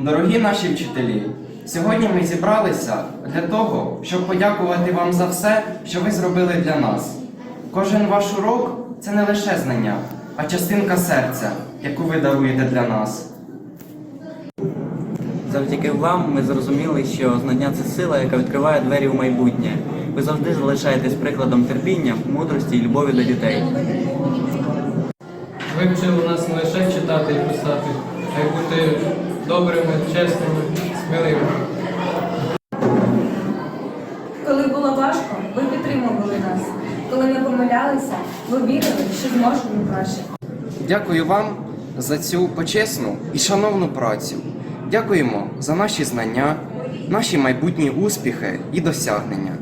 Дорогі наші вчителі, сьогодні ми зібралися для того, щоб подякувати вам за все, що ви зробили для нас. Кожен ваш урок це не лише знання, а частинка серця, яку ви даруєте для нас. Завдяки вам ми зрозуміли, що знання це сила, яка відкриває двері у майбутнє. Ви завжди залишаєтесь прикладом терпіння, мудрості і любові до дітей. Ви вчили нас не лише читати і писати, а й бути добрими, чесними, сміливими. Коли було важко, ви підтримували нас. Коли ми помилялися, ви вірили, що зможемо краще. Дякую вам за цю почесну і шановну працю. Дякуємо за наші знання, наші майбутні успіхи і досягнення.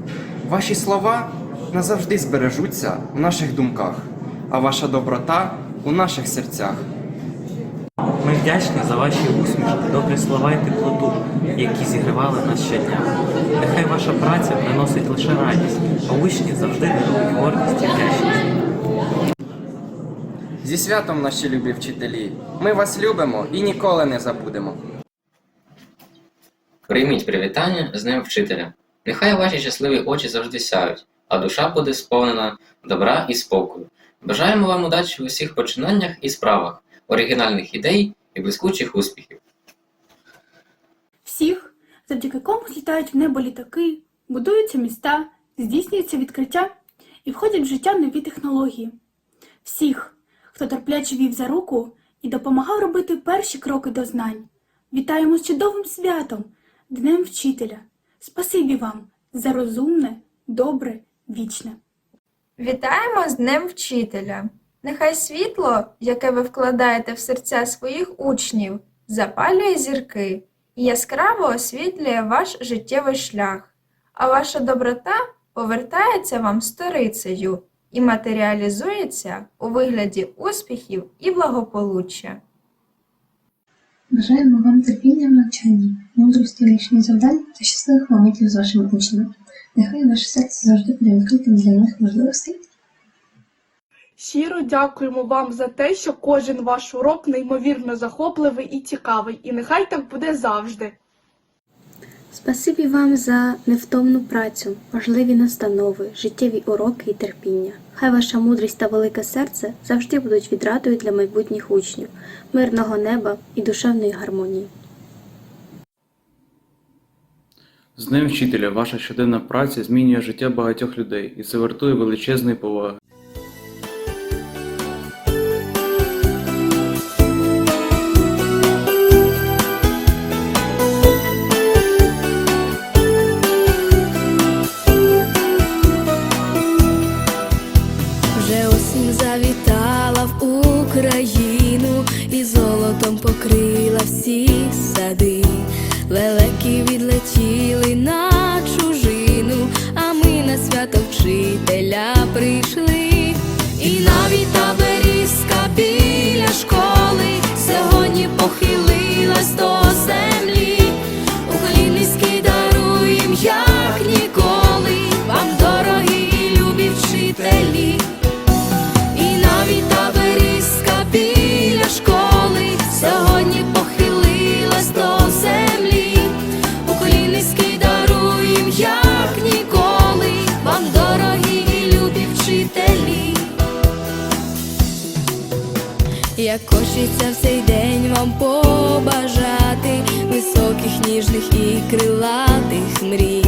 Ваші слова назавжди збережуться в наших думках, а ваша доброта у наших серцях. Ми вдячні за ваші усмішки, добрі слова і теплоту, які зігрівали нас щодня. Нехай ваша праця приносить лише радість, а учні завжди дарують гордість і вдячність. Зі святом, наші любі вчителі! Ми вас любимо і ніколи не забудемо. Прийміть привітання з Днем Вчителя. Нехай ваші щасливі очі завжди сяють, а душа буде сповнена добра і спокою. Бажаємо вам удачі в усіх починаннях і справах, оригінальних ідей і блискучих успіхів. всіх, завдяки кому злітають в небо літаки, будуються міста, здійснюються відкриття і входять в життя нові технології. Всіх, хто терпляче вів за руку і допомагав робити перші кроки до знань. Вітаємо з чудовим святом, Днем Вчителя. Спасибі вам за розумне, добре, вічне. Вітаємо з Днем Вчителя! Нехай світло, яке ви вкладаєте в серця своїх учнів, запалює зірки і яскраво освітлює ваш життєвий шлях, а ваша доброта повертається вам сторицею і матеріалізується у вигляді успіхів і благополуччя. Бажаємо вам терпіння в навчанні, мудрості рішення завдань та щасливих моментів з вашими учнями. Нехай ваше серце завжди буде відкритим для нових можливостей. Щиро дякуємо вам за те, що кожен ваш урок неймовірно захопливий і цікавий, і нехай так буде завжди. Спасибі вам за невтомну працю, важливі настанови, життєві уроки і терпіння. Хай ваша мудрість та велике серце завжди будуть відрадою для майбутніх учнів, мирного неба і душевної гармонії. З Днем вчителя ваша щоденна праця змінює життя багатьох людей і це вартує величезної поваги. Вже осінь завітала в Україну і золотом покрила всі сади. Також в цей день вам побажати високих, ніжних і крилатих мрій.